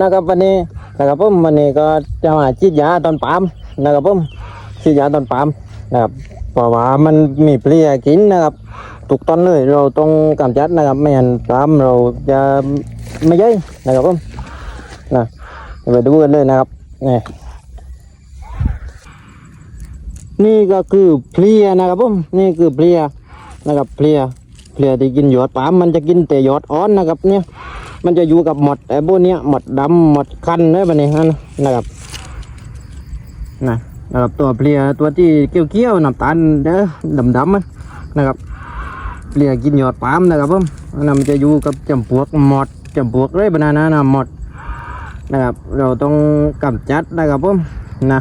นะครับวันนี้นะครับผมวันนี้ก็จะมาฉีดยาตอนปามนะครับผมฉีดยาตอนปามนะครับเพราะว่ามันมีเพลียกินนะครับทุกตอนเลยเราต้องกำจัดนะครับไม่งั้นปามเราจะไม่ย่อยนะครับผมนะไปดูกันเลยนะครับนี่นี่ก็คือเพลียนะครับผมนี่คือเพลียนะครับเพลียเพลียที่กินหยอดปามมันจะกินแต่หยอดอ่อนนะครับเนี่ย มันจะอยู่กับหมดไอ้พวกเนี้ยหมดดำหมดคันเนื้อแบบนี้นะนะครับนะนะครับตัวเพลียตัวที่เกี้ยวๆน้ำตาลเด้อดำๆมันะครับเพลียกินหยอดปาล์มนะครับผมนนั้นมันจะอยู่กับจำพวกหมดจำพวกเลยบานานานะหมดนะครับ เราต้องกำจัดนะครับผมนะ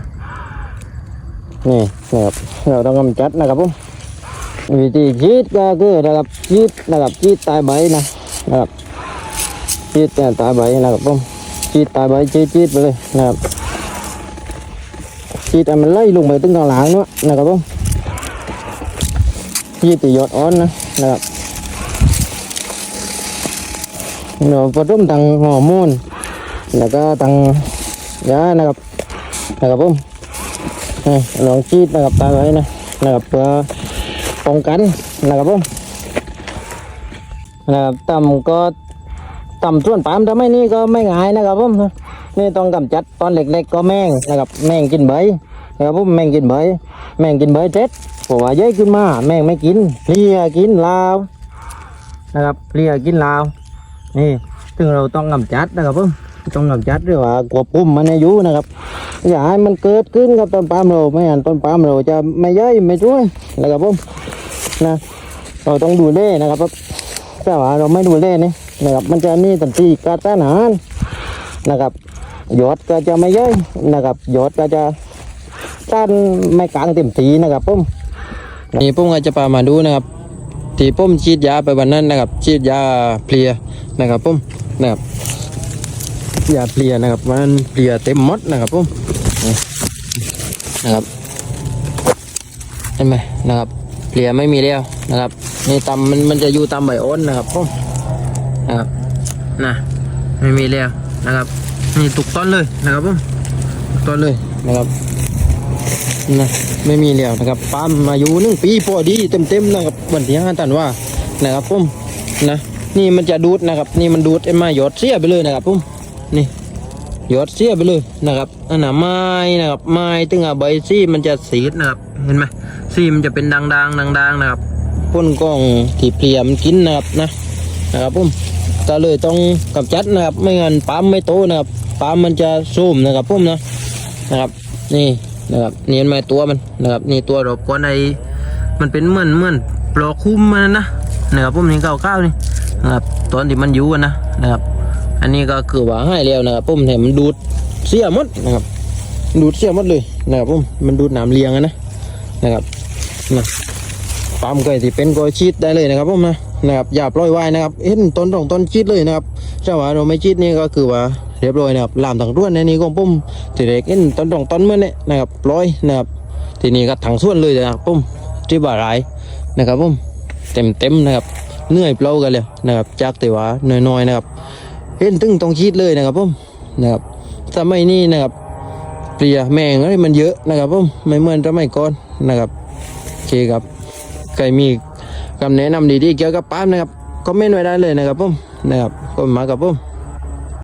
นี่นะครับเราต้องกำจัดนะครับผมวิธีชีดก็คือนะครับชีดนะครับชีดตายใบนะนะครับ ชีดเนี่ยตายใบนะครับผมชีดตายใบชีดชีดไปเลยนะครับชีดมันไล่ลงไปตึงกลางหลังเนาะนะครับผมชีดตียอดอ่อนนะนะครับเราผสมทางฮอร์โมนแล้วก็ทางยานะครับนะครับผมลองชีดนะครับตายใบนะนะครับเพื่อป้องกันนะครับผมนะครับต่ำก็ ต่ำส่วนปามทำให้นี่ก็ไม่ง่ายนะครับผมนี่ต้องกำจัดตอนเล็กๆก็แมงนะครับแมงกินใบนะครับผมแมงกินใบแมงกินใบเจ็ดเพราะว่าเยอขึ้นมา แมงไม่กินเลียกินลาวนะครับเลียกินลาวนี่ซึ่งเราต้องกำจัดนะครับผมต้องกำจัดหรือว่าควบคุมมันให้อยู่นะครับอย่าให้มันเกิดขึ้นกับต้นปาล์มเราไม่งั้นต้นปาล์มเราจะไม่ย่อยไม่ช่วยนะครับผมนะเราต้องดูแลนะครับผมถ้าว่าเราไม่ดูแลนี่ นะครับมันจะมีตันทีกาต้านาหารนะครับยอดก็จะไม่ย่อยนะครับยอดก็จะต้านไม่กลางเต็มทีนะครับผมนี่ผมก็จะพามาดูนะครับที่ผมฉีดยาไปวันนั้นนะครับฉีดยาเพลียนะครับผมนะครับยาเพลียนะครับมันเพลียเต็มมดนะครับผมนี่นะครับเห็นไหมนะครับเพลียไม่มีแล้วนะครับนี่ตำมันมันจะอยู่ตามใบอ้นนะครับผม นะครับนะไม่มีแล้วนะครับ นี่ตุกต้นเลยนะครับผมทุกต้นเลยนะครับนะไม่มีแล้วนะครับปาล์มมาอยู่หนึ่งปีพอดีเต็มๆนะครับวันที่ห้าตันว่านะครับผมนะนี่มันจะดูดนะครับ นี่มันดูดไอ้ไม้หยอดเสียไปเลยนะครับผมนี่หยอดเสียไปเลยนะครับอันน่ะไม้นะครับไม้ตึงอะใบซี่มันจะสีดนะครับเห็นไหมซี่มันจะเป็นดังๆดังๆนะครับพ่นกล้องที่เพลียมกินนะครับนะนะครับผม ก็เลยต้องกำจัดนะครับ ไม่งั้นปั๊มไม่โตนะครับปั๊มมันจะซุ่มนะครับผมนะนะครับ นี่นะครับนี่เห็นไหมตัวมันนะครับ นี่ตัวรบกวนไอมันเป็นเหมือนเหมือนปลอกคุ้มมันนะนะครับผมนี่เก้าเก้านี่นะครับตอนที่มันอยู่อะนะนะครับ อันนี้ก็คือว่าให้แล้วนะครับผมแต่มันดูดเสียหมดนะครับ ดูดเสียหมดเลยนะครับผมมันดูดน้ำเลี้ยงนะนะครับนะปั๊มก็ที่เป็นก็ชีดได้เลยนะครับผมนะ นะครับอย่าปล่อยไว้นะครับเห็นต้นตรงต้นชีดเลยนะครับถ้าว่าเราไม่ชีดนี่ก็คือว่าเรียบร้อยนะครับลามถังร่วนในนี้ของผมทีเด็กเห็นต้นตรงต้นเมื่อนี้นะครับปล่อยนะครับทีนี้ก็ถังส่วนเลยนะครับผมที่บ่าไรนะครับผมเต็มเต็มนะครับเหนื่อยเปล่ากันเลยนะครับจากแต่ว่าน้อยๆนะครับ เห็นตึงตรงชีดเลยนะครับผมนะครับสมัยนี้นะครับเปลี่ยแมงอะไรมันเยอะนะครับผมไม่เหมือนสมัยก่อนนะครับโอเคครับใครมี คำแนะนำดีๆเกี่ยวกับปั๊มนะครับคอมเมนต์ไว้ได้เลยนะครับผมนะครับก็มากับผม